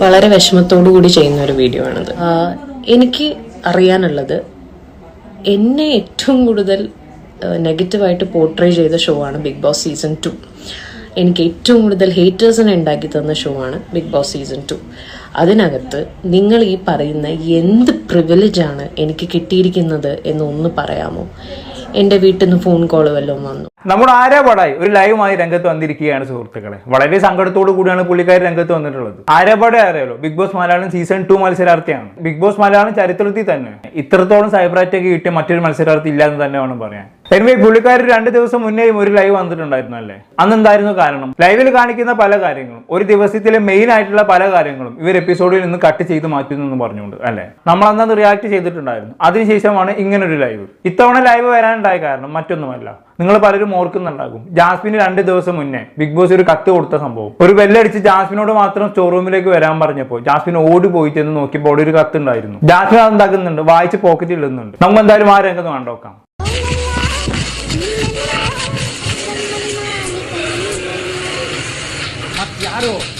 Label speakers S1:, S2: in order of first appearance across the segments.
S1: വളരെ വിഷമത്തോടു കൂടി ചെയ്യുന്ന ഒരു വീഡിയോ ആണിത്. എനിക്ക് അറിയാനുള്ളത് എന്നെ ഏറ്റവും കൂടുതൽ നെഗറ്റീവായിട്ട് പോർട്രേ ചെയ്ത ഷോ ആണ് ബിഗ് ബോസ് സീസൺ ടു എനിക്ക് ഏറ്റവും കൂടുതൽ ഹേറ്റേഴ്സിനെ ഉണ്ടാക്കി തന്ന ഷോ ആണ് ബിഗ് ബോസ് സീസൺ ടു അതിനകത്ത് നിങ്ങൾ ഈ പറയുന്ന എന്ത് പ്രിവിലേജാണ് എനിക്ക് കിട്ടിയിരിക്കുന്നത് എന്ന് ഒന്ന് പറയാമോ? എന്റെ വീട്ടിൽ നിന്ന് ഫോൺ കോൾ വല്ലതും വന്നു.
S2: നമ്മുടെ ആരാ പടായി ഒരു ലൈവുമായി രംഗത്ത് വന്നിരിക്കുകയാണ് സുഹൃത്തുക്കളെ. വളരെ സങ്കടത്തോടു കൂടിയാണ് പുള്ളിക്കാരി രംഗത്ത് വന്നിട്ടുള്ളത്. ആരാപടെ അറിയാലോ? Big boss Malayalam season two മത്സരാർത്ഥിയാണ്. Big boss Malayalam ചരിത്രത്തിൽ തന്നെ ഇത്രത്തോളം സൈബർ അറ്റാക്ക് കിട്ടിയ മറ്റൊരു മത്സരാർത്ഥി ഇല്ല എന്ന് തന്നെ വേണം പറയാൻ. എനിവേ പുള്ളിക്കാർ രണ്ട് ദിവസം മുന്നേയും ഒരു ലൈവ് വന്നിട്ടുണ്ടായിരുന്നു അല്ലേ? അന്ന് എന്തായിരുന്നു കാരണം ലൈവിൽ കാണിക്കുന്ന പല കാര്യങ്ങളും. ഒരു ദിവസത്തിലെ മെയിൻ ആയിട്ടുള്ള പല കാര്യങ്ങളും ഇവർ എപ്പിസോഡിൽ നിന്ന് കട്ട് ചെയ്ത് മാറ്റുന്നു എന്ന് പറഞ്ഞുകൊണ്ട് അല്ലേ? നമ്മൾ അന്നത് റിയാക്ട് ചെയ്തിട്ടുണ്ടായിരുന്നു. അതിനുശേഷമാണ് ഇങ്ങനൊരു ലൈവ് ഇത്തവണ ലൈവ് വരാനുണ്ടായ കാരണം മറ്റൊന്നുമല്ല. നിങ്ങൾ പലരും ഓർക്കുന്നുണ്ടാകും. ജാസ്മിന് രണ്ട് ദിവസം മുന്നേ ബിഗ് ബോസ് ഒരു കത്ത് കൊടുത്ത സംഭവം. ഒരു ബെല്ലടിച്ച് ജാസ്മിനോട് മാത്രം സ്റ്റോർ റൂമിലേക്ക് വരാൻ പറഞ്ഞപ്പോൾ ജാസ്മിൻ ഓടി പോയിട്ട് എന്ന് നോക്കിയപ്പോൾ ഒരു കത്ത് ഉണ്ടായിരുന്നു. ജാസ്മിൻ അത് എന്താക്കുന്നുണ്ട്? വായിച്ച് പോക്കറ്റിൽ ഇടുന്നുണ്ട്. നമുക്ക് എന്തായാലും ആ രംഗത്ത് കണ്ടോക്കാം. claro.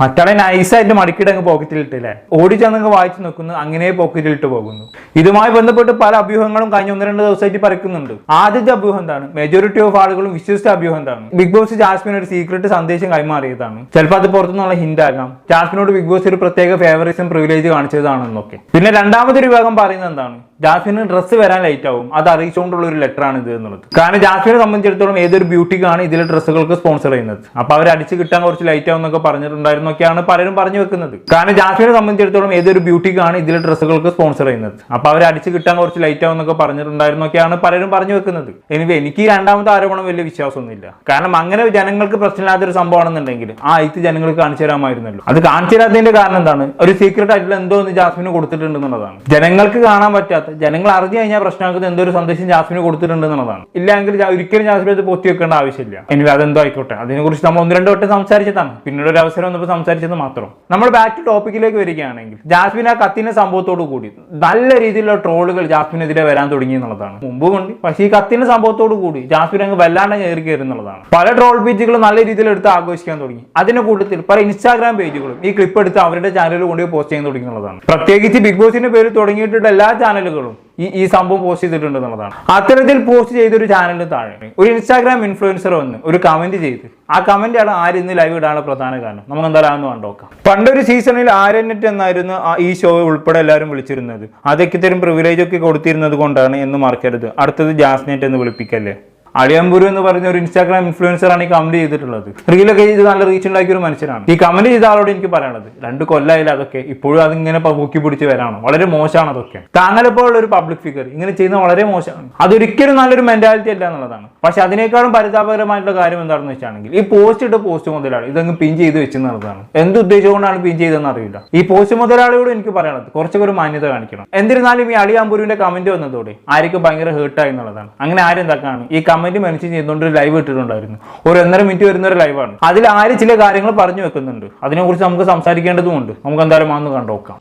S2: മറ്റാളെ നൈസായിട്ട് മടിക്കിട്ട് അങ്ങ് പോക്കറ്റിലിട്ടില്ലേ ഓടിച്ചങ്ങ് വായിച്ചു നിൽക്കുന്നു അങ്ങനെ പോക്കറ്റിലിട്ട് പോകുന്നു. ഇതുമായി ബന്ധപ്പെട്ട് പല അഭ്യൂഹങ്ങളും കഴിഞ്ഞ ഒന്ന് രണ്ട് ദിവസമായിട്ട് പറിക്കുന്നുണ്ട് ആദ്യത്തെ അഭ്യൂഹം എന്താണ്? മെജോറിറ്റി ഓഫ് ആളുകളും വിശ്വസിച്ച അഭ്യൂഹം എന്താണ്? ബിഗ് ബോസ് ജാസ്മിൻ ഒരു സീക്രട്ട് സന്ദേശം കൈമാറിയതാണ്. ചിലപ്പോൾ അത് പുറത്തുനിന്നുള്ള ഹിന്റ് ആകാം. ജാസ്മിനോട് ബിഗ് ബോസ് ഒരു പ്രത്യേക ഫേവറിസം പ്രിവിലേജ് കാണിച്ചതാണെന്നൊക്കെ. പിന്നെ രണ്ടാമതൊരു വിഭാഗം പറയുന്നത് എന്താണ്? ജാസ്മിന് ഡ്രസ്സ് വരാൻ ലേറ്റ് ആവും. അത് അറിയിച്ചുകൊണ്ടുള്ള ഒരു ലെറ്റർ ആണ് ഇത് എന്നുള്ളത്. കാരണം ജാസ്മിനെ സംബന്ധിച്ചിടത്തോളം ഏതൊരു ബ്യൂട്ടിക്കാണ് ഇതിലെ ഡ്രസ്സുകൾക്ക് സ്പോൺസർ ചെയ്യുന്നത്. അപ്പൊ അവർ അടിച്ച് കിട്ടാൻ കുറച്ച് ലേറ്റ് ആവും എന്നൊക്കെ പറഞ്ഞിട്ടുണ്ടായിരുന്നൊക്കെയാണ് പലരും പറഞ്ഞു വെക്കുന്നത്. കാരണം ജാസ്മിനെ സംബന്ധിച്ചിടത്തോളം ഏതൊരു ബ്യൂട്ടിക്കാണ് ഇതിലെ ഡ്രസ്സുകൾക്ക് സ്പോൺസർ ചെയ്യുന്നത്. അപ്പൊ അവർ അടിച്ച് കിട്ടാൻ കുറച്ച് ലേറ്റ് ആവും എന്നൊക്കെ പറഞ്ഞിട്ടുണ്ടായിരുന്നൊക്കെയാണ് പലരും പറഞ്ഞു വെക്കുന്നത്. എനിവേ എനിക്ക് ഈ രണ്ടാമത്തെ ആരോപണം വലിയ വിശ്വാസമൊന്നുമില്ല. കാരണം അങ്ങനെ ജനങ്ങൾക്ക് പ്രശ്നമില്ലാത്ത ഒരു സംഭവമാണെന്നുണ്ടെങ്കിൽ ആ ഐത്ത് ജനങ്ങൾക്ക് കാണിച്ചു തരാമായിരുന്നല്ലോ. അത് കാണിച്ചു തരാത്തതിന്റെ കാരണം എന്താണ്? ഒരു സീക്രട്ട് ആയിട്ടുള്ള എന്തോ ഒന്ന് ജാസ്മിന് കൊടുത്തിട്ടുണ്ട് എന്നുള്ളതാണ്. ജനങ്ങൾക്ക് കാണാൻ പറ്റാത്ത ജനങ്ങൾ അറിഞ്ഞു കഴിഞ്ഞാൽ പ്രശ്നമാക്കുന്ന എന്തൊരു സന്ദേശം ജാസ്മിന് കൊടുത്തിട്ടുണ്ട് എന്നുള്ളതാണ്. ഇല്ലെങ്കിൽ ഒരിക്കലും ജാസ്മിൻ അത് പൊത്തി വെക്കേണ്ട ആവശ്യമില്ല. ഇനി അതെന്തോ ആയിക്കോട്ടെ. അതിനെക്കുറിച്ച് നമ്മൾ ഒന്ന് രണ്ട് വട്ടം സംസാരിച്ചതാണ്. പിന്നീട് ഒരു അവസരം വന്നപ്പോൾ സംസാരിച്ചത് മാത്രം. നമ്മൾ ബാക്ക് ടോപ്പിക്കിലേക്ക് വരികയാണെങ്കിൽ ജാസ്മിൻ ആ കത്തിന്റെ സംഭവത്തോട് കൂടി നല്ല രീതിയിലുള്ള ട്രോളുകൾ ജാസ്മിനെതിരെ വരാൻ തുടങ്ങി എന്നുള്ളതാണ്. മുമ്പ് കൊണ്ട് പക്ഷേ ഈ കത്തിന്റെ സംഭവത്തോട് കൂടി ജാസ്മിൻ അങ്ങ് വല്ലാണ്ട് കയറി കയറി എന്നുള്ളതാണ്. പല ട്രോൾ പേജുകളും നല്ല രീതിയിൽ എടുത്ത് ആഘോഷിക്കാൻ തുടങ്ങി. അതിന്റെ കൂട്ടത്തിൽ പല ഇൻസ്റ്റാഗ്രാം പേജുകളും ഈ ക്ലിപ്പ് എടുത്ത് അവരുടെ ചാനലിൽ കൊണ്ടുപോയി പോസ്റ്റ് ചെയ്യാൻ തുടങ്ങി എന്നുള്ളതാണ്. പ്രത്യേകിച്ച് ബിഗ് ബോസിന്റെ പേര് തുടങ്ങിയിട്ടുള്ള എല്ലാ ചാനലുകളും ഈ ഈ സംഭവം പോസ്റ്റ് ചെയ്തിട്ടുണ്ട് എന്നുള്ളതാണ്. അത്തരത്തിൽ പോസ്റ്റ് ചെയ്ത ഒരു ചാനലിന് താഴെ ഒരു ഇൻസ്റ്റാഗ്രാം ഇൻഫ്ലുവൻസർ വന്ന് ഒരു കമന്റ് ചെയ്ത് ആ കമന്റ് ആണ് ആര് ഇന്ന് ലൈവ് ഇടാനുള്ള പ്രധാന കാരണം. നമുക്ക് എന്തായാലും കണ്ടോക്കാം പണ്ടൊരു സീസണിൽ ആര്യനെറ്റ് എന്നായിരുന്നു ഈ ഷോ ഉൾപ്പെടെ എല്ലാവരും വിളിച്ചിരുന്നത്? അതൊക്കെ തരും പ്രിവിലേജ് ഒക്കെ കൊടുത്തിരുന്നത് കൊണ്ടാണ് എന്ന് മറക്കരുത്. അടുത്തത് ജാസ്നെറ്റ് എന്ന് വിളിപ്പിക്കല്ലേ? അളിയമ്പുരു എന്ന് പറഞ്ഞ ഒരു ഇൻസ്റ്റാഗ്രാം ഇൻഫ്ലുവൻസർ ആണ് ഈ കമന്റ് ചെയ്തിട്ടുള്ളത്. റീലൊക്കെ ചെയ്ത് നല്ല റീച്ച് ഉണ്ടാക്കിയ ഒരു മനുഷ്യനാണ്. ഈ കമന്റ് ചെയ്ത ആളോട് എനിക്ക് പറയാനുള്ളത് രണ്ട് കൊല്ലമായില്ല അതൊക്കെ ഇപ്പോഴും അതിങ്ങനെ പൊക്കി പിടിച്ച് വരാണ്? വളരെ മോശമാണ് അതൊക്കെ. താങ്കളിപ്പോൾ ഒരു പബ്ലിക് ഫിഗർ ഇങ്ങനെ ചെയ്യുന്ന വളരെ മോശമാണ്. അതൊരിക്കലും നല്ലൊരു മെന്റാലിറ്റി അല്ല എന്നുള്ളതാണ്. പക്ഷെ അതിനേക്കാളും പരിതാപകരമായിട്ടുള്ള കാര്യം എന്താണെന്ന് വെച്ചാണെങ്കിൽ ഈ പോസ്റ്റ് ഇട്ട പോസ്റ്റ് മുതലാളി ഇതങ്ങ് പിൻ ചെയ്ത് വെച്ചെന്നുള്ളതാണ്. എന്ത് ഉദ്ദേശം പിൻ ചെയ്തതെന്ന് അറിയില്ല. ഈ പോസ്റ്റ് മുതലാളിയോട് എനിക്ക് പറയാനുള്ളത് കുറച്ചൊക്കെ ഒരു മാന്യത കാണിക്കണം. എന്നിരുന്നാലും ഈ അളിയാമ്പൂരിന്റെ കമന്റ് വന്നതോടെ ആർക്കും ഭയങ്കര ഹേർട്ടായി എന്നുള്ളതാണ്. അങ്ങനെ ആരെന്താക്കാണ്? ഈ കമന്റ് മെൻഷൻ ചെയ്തുകൊണ്ട് ഒരു ലൈവ് ഇട്ടിട്ടുണ്ടായിരുന്നു. ഒരു ഒന്നര മിനിറ്റ് വരുന്ന ഒരു ലൈവാണ് അതിൽ ആര് ചില കാര്യങ്ങൾ പറഞ്ഞു വെക്കുന്നുണ്ട്. അതിനെക്കുറിച്ച് നമുക്ക് സംസാരിക്കേണ്ടതുമുണ്ട്. നമുക്ക് എന്തായാലും വന്ന് കണ്ടുനോക്കാം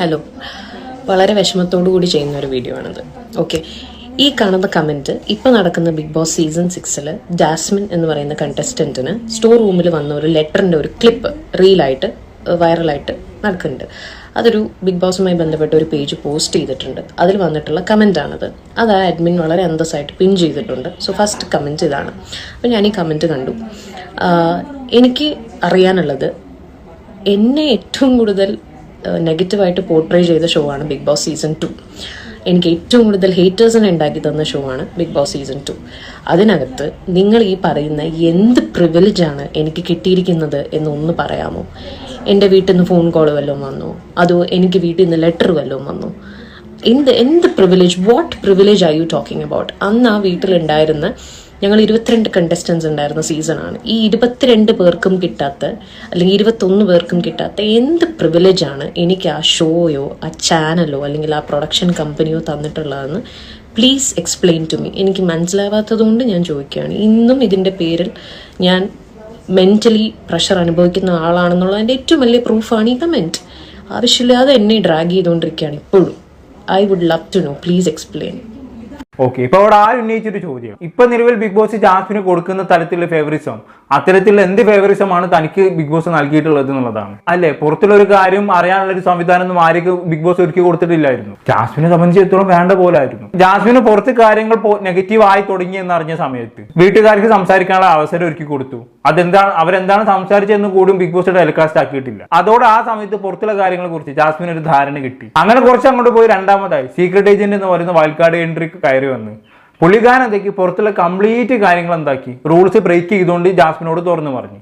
S1: ഹലോ വളരെ വിഷമത്തോടു കൂടി ചെയ്യുന്ന ഒരു വീഡിയോ ആണിത്. ഓക്കെ ഈ കാണുന്ന കമന്റ് ഇപ്പോൾ നടക്കുന്ന ബിഗ് ബോസ് സീസൺ സിക്സിൽ ജാസ്മിൻ എന്ന് പറയുന്ന കണ്ടസ്റ്റന്റിന് സ്റ്റോർ റൂമിൽ വന്ന ഒരു ലെറ്ററിന്റെ ഒരു ക്ലിപ്പ് റീലായിട്ട് വൈറലായിട്ട് നടക്കുന്നുണ്ട്. അതൊരു ബിഗ് ബോസുമായി ബന്ധപ്പെട്ട ഒരു പേജ് പോസ്റ്റ് ചെയ്തിട്ടുണ്ട്. അതിൽ വന്നിട്ടുള്ള കമന്റാണത് അത് ആ അഡ്മിൻ വളരെ അന്തസ്സായിട്ട് പിൻ ചെയ്തിട്ടുണ്ട്. സോ ഫസ്റ്റ് കമന്റ് ഇതാണ്. അപ്പോൾ ഞാൻ ഈ കമന്റ് കണ്ടു. എനിക്ക് അറിയാനുള്ളത് എന്നെ ഏറ്റവും കൂടുതൽ നെഗറ്റീവായിട്ട് പോർട്രേ ചെയ്ത ഷോ ആണ് ബിഗ് ബോസ് സീസൺ ടു എനിക്ക് ഏറ്റവും കൂടുതൽ ഹേറ്റേഴ്സിനെ ഉണ്ടാക്കി തന്ന ഷോ ആണ് ബിഗ് ബോസ് സീസൺ ടു അതിനകത്ത് നിങ്ങൾ ഈ പറയുന്ന എന്ത് പ്രിവിലേജാണ് എനിക്ക് കിട്ടിയിരിക്കുന്നത് എന്നൊന്ന് പറയാമോ? എന്റെ വീട്ടിൽ നിന്ന് ഫോൺ കോൾ വല്ലതും വന്നോ. അതോ എനിക്ക് വീട്ടിൽ നിന്ന് ലെറ്റർ വല്ലതും വന്നോ. എന്ത് എന്ത് privilege what privilege are you talking about അന്ന് ആ വീട്ടിലുണ്ടായിരുന്ന ഞങ്ങൾ ഇരുപത്തിരണ്ട് കണ്ടസ്റ്റൻസ് ഉണ്ടായിരുന്ന സീസണാണ് ഈ ഇരുപത്തിരണ്ട് പേർക്കും കിട്ടാത്ത അല്ലെങ്കിൽ ഇരുപത്തൊന്ന് പേർക്കും കിട്ടാത്ത എന്ത് പ്രിവിലേജാണ് എനിക്ക് ആ ഷോയോ ആ ചാനലോ അല്ലെങ്കിൽ ആ പ്രൊഡക്ഷൻ കമ്പനിയോ തന്നിട്ടുള്ളതെന്ന് പ്ലീസ് എക്സ്പ്ലെയിൻ ടു മീ എനിക്ക് മനസ്സിലാവാത്തതുകൊണ്ട് ഞാൻ ചോദിക്കുകയാണ്. ഇന്നും ഇതിന്റെ പേരിൽ ഞാൻ മെന്റലി പ്രഷർ അനുഭവിക്കുന്ന ആളാണെന്നുള്ളതിന്റെ ഏറ്റവും വലിയ പ്രൂഫാണ് ഈ കമന്റ് ആവശ്യമില്ലാതെ എന്നെ ഡ്രാഗ് ചെയ്തുകൊണ്ടിരിക്കുകയാണ് ഇപ്പോഴും. I would love to know please explain
S2: okay ഇപ്പൊ അവിടെ ആരുന്നയിച്ചൊരു ചോദ്യം. ഇപ്പൊ നിലവിൽ ബിഗ് ബോസ് ജാസ്മിന് കൊടുക്കുന്ന തരത്തിലുള്ള ഫേവറിസം അത്തരത്തിലുള്ള എന്ത് ഫേവറിസമാണ് തനിക്ക് ബിഗ് ബോസ് നൽകിയിട്ടുള്ളത് എന്നുള്ളതാണ്. അല്ലെ? പുറത്തുള്ള ഒരു കാര്യം അറിയാനുള്ള ഒരു സംവിധാനം ഒന്നും ആർക്ക് ബിഗ് ബോസ് ഒരുക്കി കൊടുത്തിട്ടില്ലായിരുന്നു. ജാസ്മിനെ സംബന്ധിച്ചിടത്തോളം വേണ്ട പോലായിരുന്നു. ജാസ്മിന് പുറത്ത് കാര്യങ്ങൾ നെഗറ്റീവ് ആയി തുടങ്ങി എന്ന് അറിഞ്ഞ സമയത്ത് വീട്ടുകാർക്ക് സംസാരിക്കാനുള്ള അവസരം ഒരുക്കി കൊടുത്തു. അതെന്താണ് അവരെന്താണ് സംസാരിച്ചതെന്ന് കൂടും ബിഗ് ബോസ് ടെലികാസ്റ്റ് ആക്കിയിട്ടില്ല. അതോടെ ആ സമയത്ത് പുറത്തുള്ള കാര്യങ്ങളെ കുറിച്ച് ജാസ്മിന് ഒരു ധാരണ കിട്ടി. അങ്ങനെ കുറച്ച് അങ്ങോട്ട് പോയി രണ്ടാമതായി. സീക്രട്ട് ഏജന്റ് എന്ന് പറയുന്ന വയൽക്കാട് എൻട്രിക്ക് കയറി വന്ന് പുള്ളിക്കാരൻ എന്താക്കി? പുറത്തുള്ള കംപ്ലീറ്റ് കാര്യങ്ങൾ എന്താക്കി? റൂൾസ് ബ്രേക്ക് ചെയ്തുകൊണ്ട് ജാസ്മിനോട് തുറന്നു പറഞ്ഞു.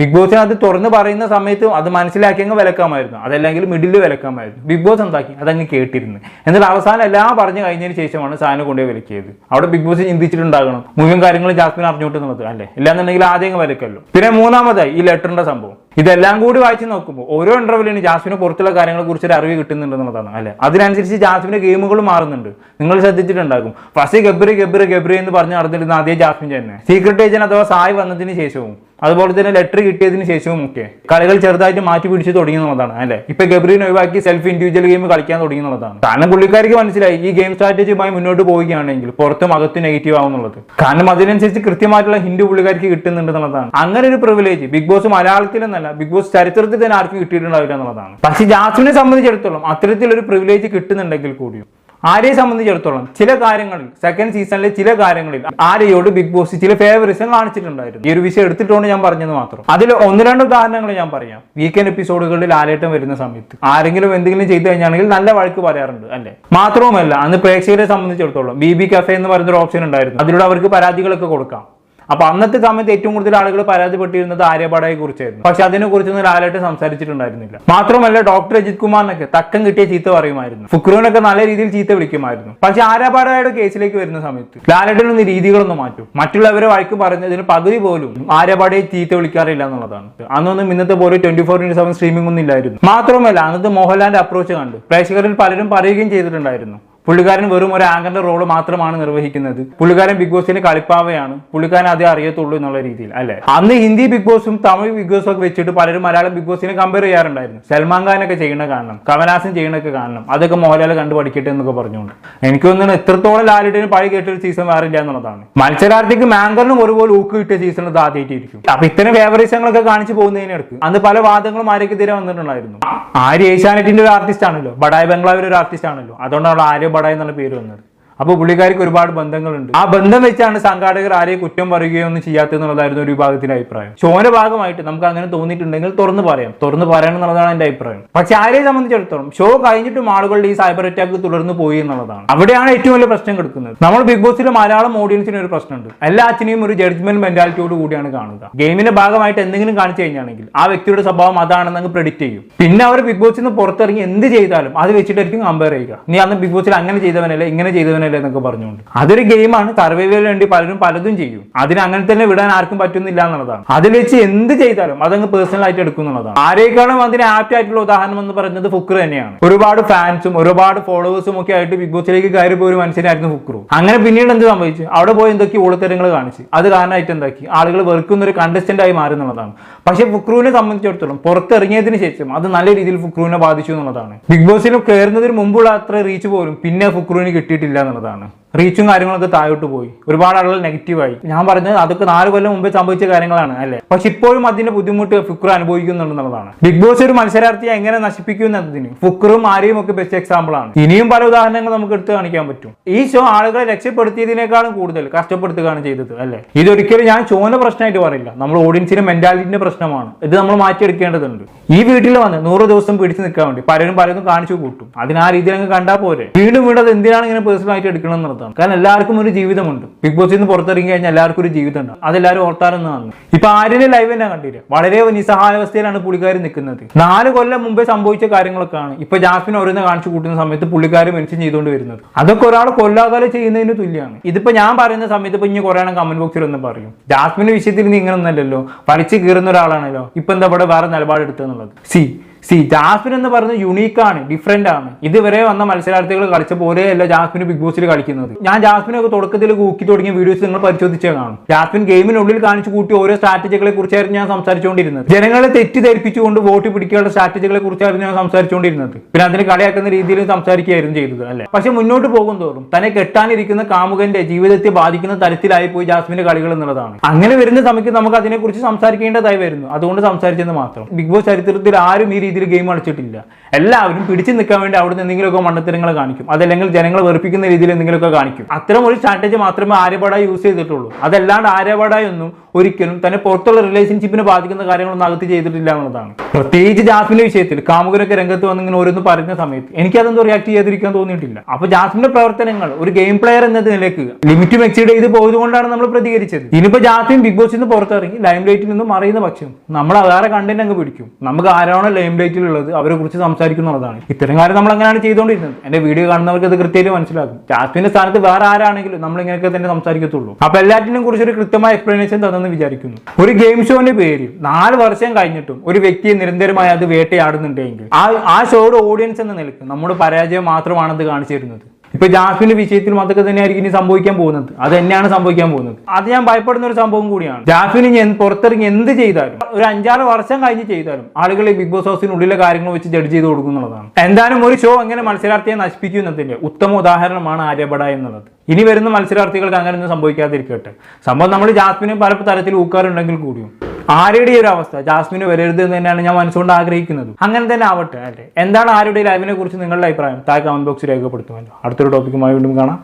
S2: ബിഗ് ബോസ് അത് തുറന്ന് പറയുന്ന സമയത്ത് അത് മനസ്സിലാക്കി അങ്ങ് വിലക്കാമായിരുന്നു. അതല്ലെങ്കിൽ മിഡിൽ വിലക്കാമായിരുന്നു. ബിഗ് ബോസ് എന്താക്കി? അതങ്ങ് കേട്ടിരുന്നു. എന്നിട്ട് അവസാനം എല്ലാം പറഞ്ഞു കഴിഞ്ഞതിന് ശേഷമാണ് സാധനം കൊണ്ടുപോയി വിലക്കിയത്. അവിടെ ബിഗ് ബോസ് ചിന്തിച്ചിട്ടുണ്ടാകണം. മുഴുവൻ കാര്യങ്ങൾ ജാസ്മിൻ അറിഞ്ഞോട്ട് എന്നുള്ളത് അല്ലേ? ഇല്ലാന്നുണ്ടെങ്കിൽ ആദ്യം വിലക്കല്ലോ. പിന്നെ മൂന്നാമതായി ഈ ലെറ്ററിന്റെ സംഭവം. ഇതെല്ലാം കൂടി വായിച്ച് നോക്കുമ്പോൾ ഓരോ ഇന്റർവ്യൂലിന് ജാസ്മിന് പുറത്തുള്ള കാര്യങ്ങളെ കുറിച്ച് ഒരു അറിവ് കിട്ടുന്നുണ്ടെന്നുള്ളതാണ് അല്ലെ? അതിനനുസരിച്ച് ജാസ്മിന്റെ ഗെയിമുകൾ മാറുന്നുണ്ട്. നിങ്ങൾ ശ്രദ്ധിച്ചിട്ടുണ്ടാകും. ഫസ്റ്റ് ഗബ്രി ഗബ്രി ഗബ്രി എന്ന് പറഞ്ഞ് നടന്നിരുന്ന അതേ ജാസ്മിൻ തന്നെ. സീക്രട്ട് ഏജന്റ് അഥവാ സായ് വന്നതിന് ശേഷവും അതുപോലെ തന്നെ ലെറ്റർ കിട്ടിയതിന് ശേഷവും ഒക്കെ കളികൾ ചെറുതായിട്ട് മാറ്റി പിടിച്ച് തുടങ്ങി എന്നുള്ളതാണ് അല്ലെ? ഇപ്പൊ ഗബ്രീനെ ഒഴിവാക്കി സെൽഫ് ഇൻഡിവിജ്വൽ ഗെയിം കളിക്കാൻ തുടങ്ങി കാരണം പുള്ളിക്കാർക്ക് മനസ്സിലായി ഈ ഗെയിം സ്ട്രാറ്റജിയുമായി മുന്നോട്ട് പോവുകയാണെങ്കിൽ പുറത്തും അകത്തും നെഗറ്റീവ് ആവുന്നുള്ളത്. കാരണം അതിനനുസരിച്ച് കൃത്യമായിട്ടുള്ള ഹിന്റ് പുള്ളിക്കാർക്ക് കിട്ടുന്നുണ്ട് എന്നുള്ളതാണ്. അങ്ങനെ ഒരു പ്രിവിലേജ് ബിഗ് ബോസ് മലയാളത്തിലെന്നല്ല ബിഗ് ബോസ് ചരിത്രത്തിൽ തന്നെ ആർക്കും കിട്ടിയിട്ടുണ്ടാവില്ല എന്നുള്ളതാണ്. പക്ഷെ ജാസ്മിനെ സംബന്ധിച്ചിടത്തോളം അത്തരത്തിലൊരു പ്രിവിലേജ് കിട്ടുന്നുണ്ടെങ്കിൽ കൂടിയും ആര്യയെ സംബന്ധിച്ചിടത്തോളം ചില കാര്യങ്ങളിൽ സെക്കൻഡ് സീസണിലെ ചില കാര്യങ്ങളിൽ ആര്യയോട് ബിഗ് ബോസ് ചില ഫേവറിസം കാണിച്ചിട്ടുണ്ടായിരുന്നു. ഈ ഒരു വിഷയം എടുത്തിട്ടുകൊണ്ട് ഞാൻ പറഞ്ഞത് മാത്രം. അതിൽ ഒന്ന് രണ്ട് ഉദാഹരണങ്ങൾ ഞാൻ പറയാം. വീക്കെൻഡ് എപ്പിസോഡുകളിൽ ആലേട്ടം വരുന്ന സമയത്ത് ആരെങ്കിലും എന്തെങ്കിലും ചെയ്തു കഴിഞ്ഞാണെങ്കിൽ നല്ല വഴക്ക് പറയാറുണ്ട് അല്ലെ? മാത്രവുമല്ല അന്ന് പ്രേക്ഷകരെ സംബന്ധിച്ചിടത്തോളം ബി ബി കഫേ എന്ന് പറയുന്ന ഒരു ഓപ്ഷൻ ഉണ്ടായിരുന്നു. അതിലൂടെ അവർക്ക് പരാതികളൊക്കെ കൊടുക്കാം. അപ്പൊ അന്നത്തെ സമയത്ത് ഏറ്റവും കൂടുതൽ ആളുകൾ പരാതിപ്പെട്ടിരുന്നത് ആര്യപാടയെ കുറിച്ചായിരുന്നു. പക്ഷെ അതിനെ കുറിച്ചൊന്നും ലാലേട്ട് സംസാരിച്ചിട്ടുണ്ടായിരുന്നില്ല. മാത്രമല്ല ഡോക്ടർ അജിത് കുമാറിനൊക്കെ തക്കം കിട്ടിയ ചീത്ത പറയുമായിരുന്നു. ഫുക്രുവിനൊക്കെ നല്ല രീതിയിൽ ചീത്ത വിളിക്കുമായിരുന്നു. പക്ഷെ ആര്യപാടയുടെ കേസിലേക്ക് വരുന്ന സമയത്ത് ലാലേട്ടനൊന്ന് രീതികളൊന്നും മാറ്റും. മറ്റുള്ളവരെ വഴക്ക് പറഞ്ഞതിന് പകുതി പോലും ആര്യപാടയെ ചീത്ത വിളിക്കാറില്ല എന്നുള്ളതാണ്. അന്നൊന്നും ഇന്നത്തെ പോലെ twenty four into seven streaming ഒന്നും ഇല്ലായിരുന്നു. മാത്രമല്ല അന്നത്തെ മോഹൻലാലിന്റെ അപ്രോച്ച് കണ്ട് പ്രേക്ഷകരിൽ പലരും പറയുകയും ചെയ്തിട്ടുണ്ടായിരുന്നു. പുള്ളിക്കാരൻ വെറും ഒരു ആങ്കറിന്റെ റോൾ മാത്രമാണ് നിർവഹിക്കുന്നത്. പുള്ളിക്കാരൻ ബിഗ് ബോസിന്റെ കളിപ്പാവയാണ്. പുള്ളിക്കാരൻ അതേ അറിയത്തുള്ളൂ എന്നുള്ള രീതിയിൽ അല്ലെ? അന്ന് ഹിന്ദി ബിഗ് ബോസും തമിഴ് ബിഗ് ബോസും ഒക്കെ വെച്ചിട്ട് പലരും മലയാളം ബിഗ് ബോസിനെ കമ്പയർ ചെയ്യാറുണ്ടായിരുന്നു. സൽമാൻ ഖാനൊക്കെ ചെയ്യണ കാണണം കമലാസൻ ചെയ്യണൊക്കെ കാണണം. അതൊക്കെ മോഹൻലാൽ കണ്ടു പഠിക്കട്ടെ എന്നൊക്കെ പറഞ്ഞുകൊണ്ട്. എനിക്ക് തോന്നുന്നു എത്രത്തോളം ലാലിട്ടിന് പഴി കേട്ടൊരു സീസൺ വേറില്ല എന്നുള്ളതാണ്. മത്സരാർത്ഥിക്ക് മാങ്കറിനും ഒരുപോലെ ഊക്ക് കിട്ടിയ സീസൺ അത് ആദ്യമായിട്ടിരിക്കും അപ്പൊ ഇത്തരം ഫേവറിസങ്ങളൊക്കെ കാണിച്ചു പോകുന്നതിനടുത്ത് അന്ന് പല വാദങ്ങളും ആര്യക്കെതിരെ വന്നിട്ടുണ്ടായിരുന്നു. ആര്യ ഏഷ്യാനെറ്റിന്റെ ഒരു ആർട്ടിസ്റ്റ് ആണല്ലോ. ബഡായ് ബംഗ്ലാവിലെ ഒരു ആർട്ടിസ്റ്റ് ആണല്ലോ. അതുകൊണ്ടാണ് ആര്യ ബഡായ് എന്നുള്ള പേര് വന്നത്. അപ്പോൾ പുള്ളിക്കാർക്ക് ഒരുപാട് ബന്ധങ്ങളുണ്ട്. ആ ബന്ധം വെച്ചാണ് സംഘാടകർ ആരെയും കുറ്റം പറയുകയോ ഒന്നും ചെയ്യാത്തതെന്നുള്ളതായിരുന്നു ഒരു വിഭാഗത്തിന്റെ അഭിപ്രായം. ഷോന്റെ ഭാഗമായിട്ട് നമുക്ക് അങ്ങനെ തോന്നിയിട്ടുണ്ടെങ്കിൽ തുറന്നു പറയാം. തുറന്നു പറയണം എന്നുള്ളതാണ് എന്റെ അഭിപ്രായം. പക്ഷെ ആരെ സംബന്ധിച്ചിടത്തോളം ഷോ കഴിഞ്ഞിട്ടും ആളുകളുടെ ഈ സൈബർ അറ്റാക്ക് തുടർന്ന് പോയി എന്നുള്ളതാണ്. അവിടെയാണ് ഏറ്റവും വലിയ പ്രശ്നം കിടക്കുന്നത്. നമ്മൾ ബിഗ് ബോസിലെ മലയാളം ഓഡിയൻസിന് ഒരു പ്രശ്നമുണ്ട്. എല്ലാ അച്ഛനെയും ഒരു ജഡ്ജ്മെന്റ് മെന്റാലിറ്റിയോട് കൂടിയാണ് കാണുക. ഗെയിമിന്റെ ഭാഗമായിട്ട് എന്തെങ്കിലും കാണിച്ചു കഴിഞ്ഞാണെങ്കിൽ ആ വ്യക്തിയുടെ സ്വഭാവം അതാണെന്ന് അങ്ങ് പ്രെഡിക്റ്റ് ചെയ്യും. പിന്നെ അവർ ബിഗ് ബോസിൽ നിന്ന് പുറത്തിറങ്ങി എന്ത് ചെയ്താലും അത് വെച്ചിട്ടായിരിക്കും കമ്പയർ ചെയ്യുക. നീ അന്ന് ബിഗ് ബോസിൽ അങ്ങനെ ചെയ്തവനല്ലേ ഇങ്ങനെ ചെയ്തവനല്ലേ എന്നൊക്കെ പറഞ്ഞുകൊണ്ട്. അതൊരു ഗെയിമാണ്. സർവൈവലിന് വേണ്ടി പലരും പലതും ചെയ്യും. അതിന് അങ്ങനെ തന്നെ വിടാൻ ആർക്കും പറ്റുന്നില്ല എന്നുള്ളതാണ്. അതിൽ വെച്ച് എന്ത് ചെയ്താലും അതങ്ങ് പേഴ്സണൽ ആയിട്ട് എടുക്കും എന്നുള്ളതാണ്. ആരെക്കാളും അതിന് ആപ്റ്റ് ആയിട്ടുള്ള ഉദാഹരണം എന്ന് പറയുന്നത് ഫുക്ർ തന്നെയാണ്. ഒരുപാട് ഫാൻസും ഒരുപാട് ഫോളോവേഴ്സും ഒക്കെ ആയിട്ട് ബിഗ് ബോസിലേക്ക് കയറി പോയ ഒരു മനുഷ്യനായിരുന്നു ഫുക്രു. അങ്ങനെ പിന്നീട് എന്ത് സംഭവിച്ചു? അവിടെ പോയി എന്തൊക്കെ ഓളത്തരങ്ങൾ കാണിച്ച്. അത് കാരണമായിട്ട് എന്താക്കി? ആളുകൾ വെറുക്കുന്ന ഒരു കണ്ടസ്റ്റന്റ് ആയി മാറി എന്നുള്ളതാണ്. പക്ഷെ ഫുക്രുവിനെ സംബന്ധിച്ചിടത്തോളം പുറത്തിറങ്ങിയതിന് ശേഷം അത് നല്ല രീതിയിൽ ഫുക്രുവിനെ ബാധിച്ചു എന്നുള്ളതാണ്. ബിഗ് ബോസിൽ കയറുന്നതിന് മുമ്പുള്ള അത്ര റീച്ച് പോലും പിന്നെ ഫുക്രുവിന് കിട്ടിയിട്ടില്ല എന്നുള്ളതാണ്. റീച്ചും കാര്യങ്ങളൊക്കെ താഴോട്ട് പോയി. ഒരുപാട് ആളുകൾ നെഗറ്റീവായി ഞാൻ പറഞ്ഞത് അതൊക്കെ നാല് കൊല്ലം മുമ്പേ സംഭവിച്ച കാര്യങ്ങളാണ് അല്ലേ? പക്ഷെ ഇപ്പോഴും അതിന്റെ ബുദ്ധിമുട്ട് ഫുക്ർ അനുഭവിക്കുന്നുണ്ടെന്നുള്ളതാണ് ബിഗ് ബോസ് ഒരു മത്സരാർത്ഥിയെ എങ്ങനെ നശിപ്പിക്കും എന്നതിന് ഫുക്റും ആരെയും ഒക്കെ ബെസ്റ്റ് എക്സാമ്പിൾ ആണ്. ഇനിയും പല ഉദാഹരണങ്ങൾ നമുക്ക് എടുത്ത് കാണിക്കാൻ പറ്റും. ഈ ഷോ ആളുകളെ രക്ഷപ്പെടുത്തിയതിനേക്കാളും കൂടുതൽ കഷ്ടപ്പെടുത്തുകയാണ് ചെയ്തത് അല്ലേ? ഇതൊരിക്കലും ഞാൻ ഷോന്റെ പ്രശ്നമായിട്ട് പറയില്ല. നമ്മൾ ഓഡിയൻസിന്റെ മെന്റാലിറ്റിന്റെ പ്രശ്നമാണ്. ഇത് നമ്മൾ മാറ്റിയെടുക്കേണ്ടതുണ്ട്. ഈ വീട്ടിൽ വന്ന് നൂറ് ദിവസം പിടിച്ചു നിൽക്കാൻ വേണ്ടി പലരും പലരും കാണിച്ചു കൂട്ടും. അതിന് ആ രീതിയിൽ അങ്ങ് കണ്ടാൽ പോരെ. വീണ്ടും വീണ്ടും എന്തിനാണ് ഇങ്ങനെ പേഴ്സണൽ ആയിട്ട് എടുക്കണം എന്നുള്ളതാണ് കാരണം എല്ലാവർക്കും ഒരു ജീവിതമുണ്ട്. ബിഗ് ബോസിൽ നിന്ന് പുറത്തിറങ്ങി കഴിഞ്ഞാൽ എല്ലാവർക്കും ഒരു ജീവിതം ഉണ്ട് അതെല്ലാവരും ഓർത്താറൊന്നാണ് ഇപ്പൊ ആര്യന്റെ ലൈവ് തന്നെ കണ്ടില്ല? വളരെ നിസ്സഹായാവസ്ഥയിലാണ് പുള്ളിക്കാരി നിൽക്കുന്നത്. നാല് കൊല്ലം മുമ്പേ സംഭവിച്ച കാര്യങ്ങളൊക്കെയാണ് ഇപ്പൊ ജാസ്മിൻ ഓരോന്ന് കാണിച്ചു കൂട്ടുന്ന സമയത്ത് പുള്ളിക്കാർ മെൻഷൻ ചെയ്തുകൊണ്ട് വരുന്നത്. അതൊക്കെ ഒരാൾ കൊല്ലാതെ ചെയ്യുന്നതിന് തുല്യമാണ്. ഇതിപ്പോ ഞാൻ പറയുന്ന സമയത്ത് ഇപ്പൊ ഇനി കുറെ കമന്റ് ബോക്സിൽ ഒന്ന് പറയും. ജാസ്മിന്റെ വിഷയത്തിൽ ഇങ്ങനെ ഒന്നല്ലല്ലോ വലിച്ചു കീറുന്ന ഒരാളാണല്ലോ. ഇപ്പൊ എന്താ ഇവിടെ വേറെ നിലപാടെടുത്തെന്നുള്ളത് സി സി ജാസ്മിൻ എന്ന് പറയുന്നത് യുണീക്ക് ആണ് ഡിഫറെന്റ് ആണ്. ഇതുവരെ വന്ന മത്സരാർത്ഥികൾ കളിച്ച പോലെയല്ല ജാസ്മിൻ ബിഗ് ബോസിൽ കളിക്കുന്നത്. ഞാൻ ജാസ്മിനൊക്കെ തുടക്കത്തിൽ കൂക്കി തുടങ്ങിയ വീഡിയോസ് നിങ്ങൾ പരിശോധിച്ചേ കാണും. ജാസ്മിൻ ഗെയിമിനുള്ളിൽ കാണിച്ചു കൂട്ടി ഓരോ സ്ട്രാറ്റജികളെ കുറിച്ചായിരുന്നു ഞാൻ സംസാരിച്ചുകൊണ്ടിരുന്നത് ജനങ്ങളെ തെറ്റിദ്ധരിപ്പിച്ചുകൊണ്ട് വോട്ട് പിടിക്കാനുള്ള സ്ട്രാറ്റജികളെ കുറിച്ചായിരുന്നു ഞാൻ സംസാരിച്ചുകൊണ്ടിരുന്നത് പിന്നെ അതിന് കളിയാക്കുന്ന രീതിയിൽ സംസാരിക്കുകയായിരുന്നു ചെയ്തത് അല്ലെ? പക്ഷെ മുന്നോട്ട് പോകും തോറും തന്നെ കെട്ടാനിരിക്കുന്ന കാമുകന്റെ ജീവിതത്തെ ബാധിക്കുന്ന തരത്തിലായി പോയി ജാസ്മിന്റെ കളികൾ എന്നുള്ളതാണ്. അങ്ങനെ വരുന്ന സമയത്ത് നമുക്ക് അതിനെക്കുറിച്ച് സംസാരിക്കേണ്ടതായി വരുന്നു. അതുകൊണ്ട് സംസാരിച്ചെന്ന് മാത്രം. ബിഗ് ബോസ് ചരിത്രത്തിൽ ആരും ഈ രീതിയിൽ ഗെയിം കളിച്ചിട്ടില്ല. എല്ലാവരും പിടിച്ചു നിൽക്കാൻ വേണ്ടി അവിടുന്ന് എന്തെങ്കിലുമൊക്കെ മണ്ണത്തരങ്ങൾ കാണിക്കും. അതല്ലെങ്കിൽ ജനങ്ങൾ വെറുപ്പിക്കുന്ന രീതിയിൽ എന്തെങ്കിലുമൊക്കെ കാണിക്കും. അത്തരം ഒരു സ്ട്രാറ്റജി മാത്രമേ ആര്യപാടായി യൂസ് ചെയ്തിട്ടുള്ളൂ. അതല്ലാണ്ട് ആര്യപാടായി ഒന്നും ഒരിക്കലും തന്നെ പുറത്തുള്ള റിലേഷൻഷിപ്പിനെ ബാധിക്കുന്ന കാര്യങ്ങളൊന്നും അകത്ത് ചെയ്തിട്ടില്ല എന്നുള്ളതാണ്. പ്രത്യേകിച്ച് ജാസ്മിന്റെ വിഷയത്തിൽ കാമുകരൊക്കെ രംഗത്ത് വന്ന് ഇങ്ങനെ ഓരോന്ന് പറയുന്ന സമയത്ത് എനിക്ക് അതൊന്നും റിയാക്ട് ചെയ്തിരിക്കാൻ തോന്നിയിട്ടില്ല. അപ്പൊ ജാസ്മിന്റെ പ്രവർത്തനങ്ങൾ ഒരു ഗെയിം പ്ലെയർ എന്ന നിലയ്ക്ക് ലിമിറ്റ് എക്സീഡ് ചെയ്ത് പോയതുകൊണ്ടാണ് നമ്മൾ പ്രതികരിച്ചത്. ഇനിയിപ്പോ ജാസ്മിൻ ബിഗ് ബോസിൽ നിന്ന് പുറത്തിറങ്ങി ലൈം ലൈറ്റിൽ നിന്നും മറിയുന്ന പക്ഷം നമ്മൾ വേറെ കണ്ടന്റ് അങ്ങ് പിടിക്കും. നമുക്ക് ആരാണോ ലൈം ലൈറ്റിലുള്ളത് അവരെ കുറിച്ച് സംസാരിക്കുന്നുള്ളതാണ്. ഇത്തരം കാര്യം നമ്മൾ അങ്ങനെയാണ് ചെയ്തുകൊണ്ടിരുന്നത്? എന്റെ വീഡിയോ കാണുന്നവർക്ക് അത് കൃത്യമായിട്ട് മനസ്സിലാക്കും ജാസ്മിന്റെ സ്ഥാനത്ത് വേറെ ആരാണെങ്കിലും നമ്മൾ ഇങ്ങനെയൊക്കെ തന്നെ സംസാരിക്കത്തുള്ളൂ. അപ്പൊ എല്ലാറ്റിനും കുറിച്ച് ഒരു കൃത്യമായ എക്സ്പ്ലനേഷൻ തന്നെന്ന് വിചാരിക്കുന്നു. ഒരു ഗെയിം ഷോന്റെ പേരിൽ നാല് വർഷം കഴിഞ്ഞിട്ടും ഒരു വ്യക്തിയെ നിരന്തരമായി അത് വേട്ടയാടുന്നുണ്ടെങ്കിൽ ആ ആ ഷോയുടെ ഓഡിയൻസ് എന്ന നിലയ്ക്ക് നമ്മുടെ പരാജയം മാത്രമാണ് കാണിച്ചു തരുന്നത്. ഇപ്പൊ ജാസ്മിന്റെ വിഷയത്തിൽ അതൊക്കെ തന്നെയായിരിക്കും ഇനി സംഭവിക്കാൻ പോകുന്നത്. അത് തന്നെയാണ് സംഭവിക്കാൻ പോകുന്നത്. അത് ഞാൻ ഭയപ്പെടുന്ന ഒരു സംഭവം കൂടിയാണ്. ജാസ്മിൻ പുറത്തിറങ്ങി എന്ത് ചെയ്താലും ഒരു അഞ്ചാറ് വർഷം കഴിഞ്ഞ് ചെയ്താലും ആളുകൾ ഈ ബിഗ് ബോസ് ഹൗസിനുള്ളിലെ കാര്യങ്ങൾ വെച്ച് ജഡ്ജ് ചെയ്ത് കൊടുക്കുന്നുള്ളതാണ് എന്തായാലും ഒരു ഷോ എങ്ങനെ മത്സരാർത്ഥിയെ നശിപ്പിക്കുന്നതിന്റെ ഉത്തമ ഉദാഹരണമാണ് ആര്യഭട എന്നുള്ളത്. ഇനി വരുന്ന മത്സരാർത്ഥികൾക്ക് അങ്ങനെ ഒന്നും സംഭവിക്കാതിരിക്കട്ടെ. സംഭവം നമ്മൾ ജാസ്മിനെ പല തരത്തിൽ ഊക്കാറുണ്ടെങ്കിൽ കൂടിയും. ആരുടെ ഒരു അവസ്ഥ? ജാസ്മിന് വരരുത് എന്ന് തന്നെയാണ് ഞാൻ മനസ്സുകൊണ്ട് ആഗ്രഹിക്കുന്നത്. അങ്ങനെ തന്നെ ആവട്ടെ അല്ലേ? എന്താണ് ആരുടെ ലൈവിനെ കുറിച്ച് നിങ്ങളുടെ അഭിപ്രായം? താഴെ കമന്റ് ബോക്സിൽ രേഖപ്പെടുത്തുമല്ലോ. അടുത്തൊരു ടോപ്പിക്കുമായി വീണ്ടും കാണാം.